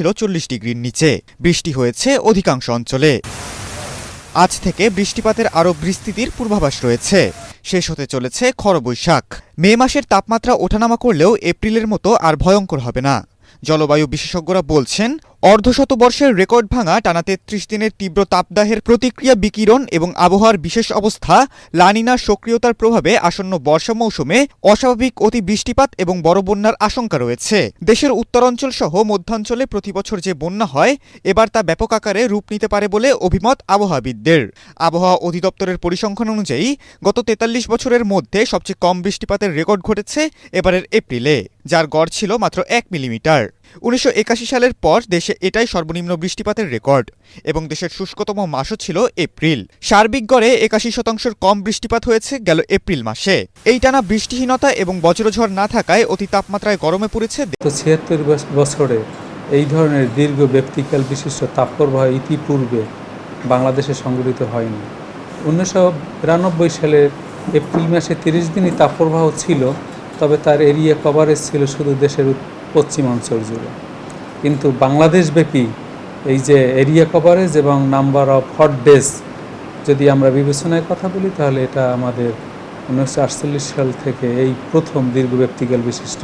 ছিল চল্লিশ ডিগ্রির নিচে। বৃষ্টি হয়েছে অধিকাংশ অঞ্চলে। আজ থেকে বৃষ্টিপাতের আরও বিস্তৃতির পূর্বাভাস রয়েছে। শেষ হতে চলেছে খরবৈশাখ। মে মাসের তাপমাত্রা ওঠানামা করলেও এপ্রিলের মতো আর ভয়ঙ্কর হবে না। জলবায়ু বিশেষজ্ঞরা বলছেন অর্ধশত বর্ষের রেকর্ড ভাঙা টানা তেত্রিশ দিনের তীব্র তাপদাহের প্রতিক্রিয়া, বিকিরণ এবং আবহাওয়ার বিশেষ অবস্থা লানিনার সক্রিয়তার প্রভাবে আসন্ন বর্ষা মৌসুমে অস্বাভাবিক অতি বৃষ্টিপাত এবং বড় বন্যার আশঙ্কা রয়েছে। দেশের উত্তরাঞ্চল সহ মধ্যাঞ্চলে প্রতিবছর যে বন্যা হয়, এবার তা ব্যাপক আকারে রূপ নিতে পারে বলে অভিমত আবহাওয়াবিদদের। আবহাওয়া অধিদপ্তরের পরিসংখ্যান অনুযায়ী, গত তেতাল্লিশ বছরের মধ্যে সবচেয়ে কম বৃষ্টিপাতের রেকর্ড ঘটেছে এবারের এপ্রিলে। যার গড় ছিল মাত্র এক মিলিমিটার। উনিশশো একাশি সালের পর দেশে এটাই সর্বনিম্ন বৃষ্টিপাতের রেকর্ড এবং দেশের শুষ্কতম মাসও ছিল এপ্রিল। সার্বিক গড়ে একাশি শতাংশের কম বৃষ্টিপাত হয়েছে গেল এপ্রিল মাসে। এই টানা বৃষ্টিহীনতা এবং বজ্রঝড় না থাকায় অতি তাপমাত্রায় গরমে পড়েছে ছিয়াত্তর বছরে এই ধরনের দীর্ঘ ব্যক্তিকাল বিশিষ্ট তাপপ্রবাহ ইতিপূর্বে বাংলাদেশে সংঘটিত হয়নি। উনিশশো বিরানব্বই সালের এপ্রিল মাসে তিরিশ দিনই তাপপ্রবাহ ছিল তবে তার এরিয়া কভারেজ ছিল শুধু দেশের পশ্চিমাঞ্চল জুড়ে। কিন্তু বাংলাদেশব্যাপী এই যে এরিয়া কভারেজ এবং নাম্বার অফ হট ডেজ যদি আমরা বিবেচনায় কথা বলি, তাহলে এটা আমাদের উনিশশো আটচল্লিশ সাল থেকে এই প্রথম দীর্ঘ ব্যক্তিগত বিশিষ্ট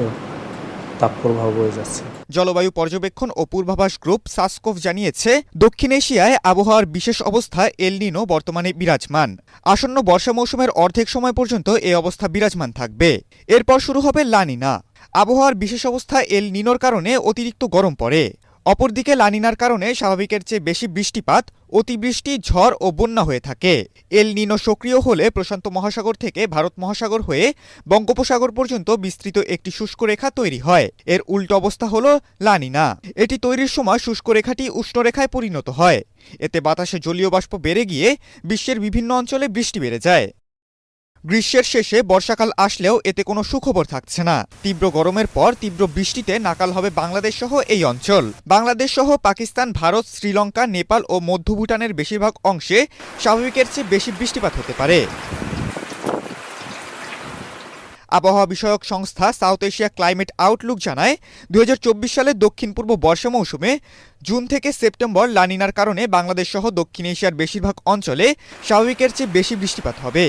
যাচ্ছে। জলবায়ু পর্যবেক্ষণ ও পূর্বাভাস গ্রুপ সাসকোভ জানিয়েছে, দক্ষিণ এশিয়ায় আবহাওয়ার বিশেষ অবস্থা এলনিনো বর্তমানে বিরাজমান। আসন্ন বর্ষা মৌসুমের অর্ধেক সময় পর্যন্ত এই অবস্থা বিরাজমান থাকবে। এরপর শুরু হবে লানিনা আবহাওয়ার বিশেষ অবস্থা এল নিনোর কারণে অতিরিক্ত গরম পড়ে। অপরদিকে লানিনার কারণে স্বাভাবিকের চেয়ে বেশি বৃষ্টিপাত, অতিবৃষ্টি, ঝড় ও বন্যা হয়ে থাকে। এল নিনো সক্রিয় হলে প্রশান্ত মহাসাগর থেকে ভারত মহাসাগর হয়ে বঙ্গোপসাগর পর্যন্ত বিস্তৃত একটি শুষ্ক রেখা তৈরি হয়। এর উল্টো অবস্থা হল লানিনা। এটি তৈরির সময় শুষ্ক রেখাটি উষ্ণরেখায় পরিণত হয়। এতে বাতাসে জলীয় বাষ্প বেড়ে গিয়ে বিশ্বের বিভিন্ন অঞ্চলে বৃষ্টি বেড়ে যায়। গ্রীষ্মের শেষে বর্ষাকাল আসলেও এতে কোনো সুখবর থাকছে না। তীব্র গরমের পর তীব্র বৃষ্টিতে নাকাল হবে বাংলাদেশ সহ এই অঞ্চল। বাংলাদেশ সহ পাকিস্তান, ভারত, শ্রীলঙ্কা, নেপাল ও মধ্য ভুটানের বেশিরভাগ অংশে স্বাভাবিকের চেয়ে বেশি বৃষ্টিপাত হতে পারে। আবহাওয়া বিষয়ক সংস্থা সাউথ এশিয়া ক্লাইমেট আউটলুক জানায় দু সালে দক্ষিণ পূর্ব বর্ষা মৌসুমে জুন থেকে সেপ্টেম্বর লানিনার কারণে বাংলাদেশ সহ দক্ষিণ এশিয়ার বেশিরভাগ অঞ্চলে স্বাভাবিকের চেয়ে বেশি বৃষ্টিপাত হবে।